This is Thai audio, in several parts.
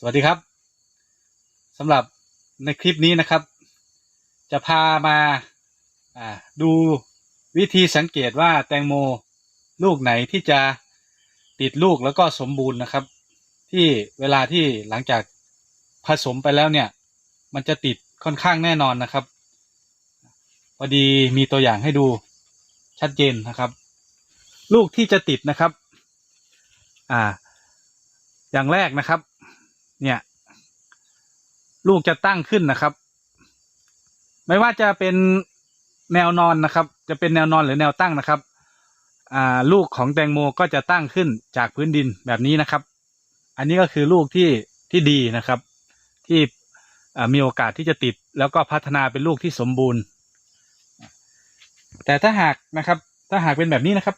สวัสดีครับสำหรับในคลิปนี้นะครับ จะพามาาดูวิธีสังเกตว่าแตงโมลูกไหนที่จะติดลูกแล้วก็สมบูรณ์นะครับ ที่เวลาที่หลังจากผสมไปแล้วเนี่ย มันจะติดค่อนข้างแน่นอนนะครับพอดีมีตัวอย่างให้ดูชัดเจนนะครับ ลูกที่จะติดนะครับ อ่า อย่างแรกนะครับ เนี่ย ลูกจะตั้งขึ้นนะครับ ไม่ว่าจะเป็นแนวนอนนะครับ จะเป็นแนวนอนหรือแนวตั้งนะครับลูกของแตงโมก็จะตั้งขึ้นจากพื้นดินแบบนี้นะครับ อันนี้ก็คือลูกที่ที่ดีนะครับ ที่มีโอกาสที่จะติด แล้วก็พัฒนาเป็นลูกที่สมบูรณ์ แต่ถ้าหากนะครับ ถ้าหากเป็นแบบนี้นะครับ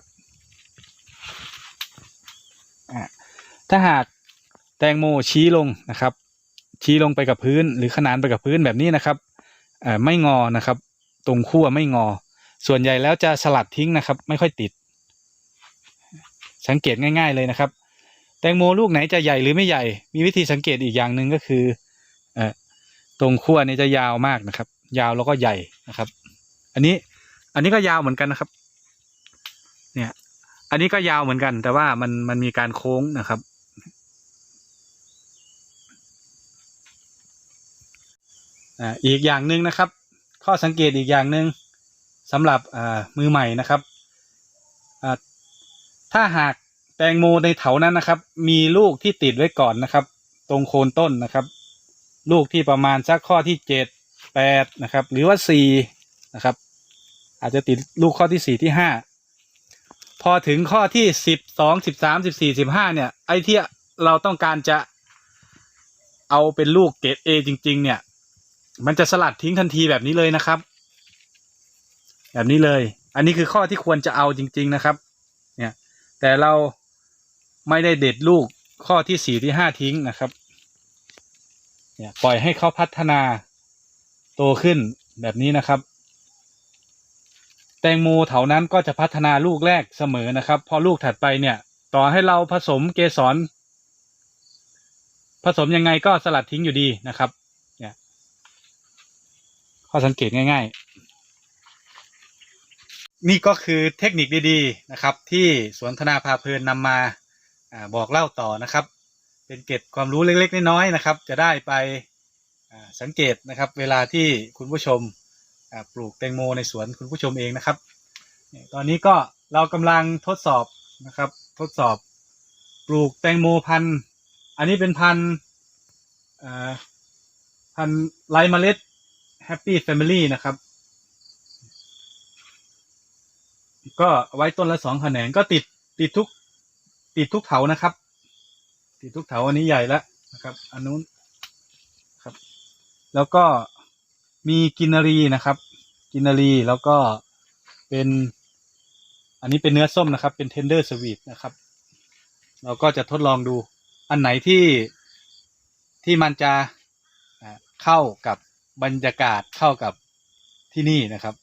ถ้าหาก แตงโมชี้ลงนะครับ ชี้ลงไปกับพื้นหรือขนานไปกับพื้นแบบนี้นะครับไม่งอนะครับ ตรงขั้วไม่งอ ส่วนใหญ่แล้วจะสลัดทิ้งนะครับ ไม่ค่อยติด สังเกตง่าย ๆเลยนะครับ แตงโมลูกไหนจะใหญ่หรือไม่ใหญ่ มีวิธีสังเกตอีกอย่างหนึ่งก็คืออตรงขั้วนี่จะยาวมากนะครับ ยาวแล้วก็ใหญ่นะครับ อันนี้อันนี้ก็ยาวเหมือนกันนะครับ เนี่ย อันนี้ก็ยาวเหมือนกัน แต่ว่ามันมันมีการโค้งนะครับ อีกอย่างหนึ่งนะครับ ข้อสังเกตอีกอย่างหนึ่งสำหรับมือใหม่นะครับถ้าหากแตงโมในเถานั้นนะครับ มีลูกที่ติดไว้ก่อนนะครับ ตรงโคนต้นนะครับ ลูกที่ประมาณสักข้อที่เจ็ดแปดนะครับ หรือว่าสี่นะครับ อาจจะติดลูกข้อที่สี่ที่ห้าพอถึงข้อที่สิบสองสิบสามสิบสี่สิบห้าเนี่ย ไอ้ที่เราต้องการจะเอาเป็นลูกเกรดเอจริง ๆ เนี่ย มันจะสลัดทิ้งทันทีแบบนี้เลยนะครับ แบบนี้เลย อันนี้คือข้อที่ควรจะเอาจริง ๆนะครับ เนี่ย แต่เราไม่ได้เด็ดลูกข้อที่สี่ที่ห้าทิ้งนะครับ เนี่ยปล่อยให้เขาพัฒนาโตขึ้นแบบนี้นะครับ แตงโมเถานั้นก็จะพัฒนาลูกแรกเสมอนะครับ พอลูกถัดไปเนี่ย ต่อให้เราผสมเกสรผสมยังไงก็สลัดทิ้งอยู่ดีนะครับ ข้อสังเกตง่าย ๆ นี่ก็คือเทคนิคดีๆนะครับ ที่สวนธนาพาเพลินนำมาอบอกเล่าต่อนะครับ เป็นเกร็ดความรู้เล็กๆน้อยๆนะครับ จะได้ไปสังเกตนะครับ เวลาที่คุณผู้ชมปลูกแตงโมในสวนคุณผู้ชมเองนะครับ ตอนนี้ก็เรากำลังทดสอบนะครับ ทดสอบปลูกแตงโมพันธุ์ อันนี้เป็นพันธุ์พันธุ์ไรเมล็ด Happy Family นะครับ ก็ไว้ต้นละสองแขนงก็ติดติดทุก ติดทุกเถานะครับ ติดทุกเถาอันนี้ใหญ่แล้วนะครับ อันนู้นครับ แล้วก็มีกินนารีนะครับ กินนารีแล้วก็เป็น อันนี้เป็นเนื้อส้มนะครับ เป็นเทนเดอร์สวีทนะครับ เราก็จะทดลองดูอันไหนที่ที่มันจะเข้ากับ บรรยากาศเข้ากับที่นี่นะครับ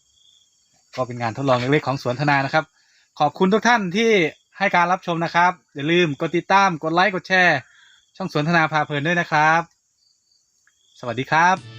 ก็เป็นงานทดลองเล็กๆของสวนธนานะครับ ขอบคุณทุกท่านที่ให้การรับชมนะครับ อย่าลืมกดติดตามกดไลค์กดแชร์ ช่องสวนธนาพาเพลินด้วยนะครับ สวัสดีครับ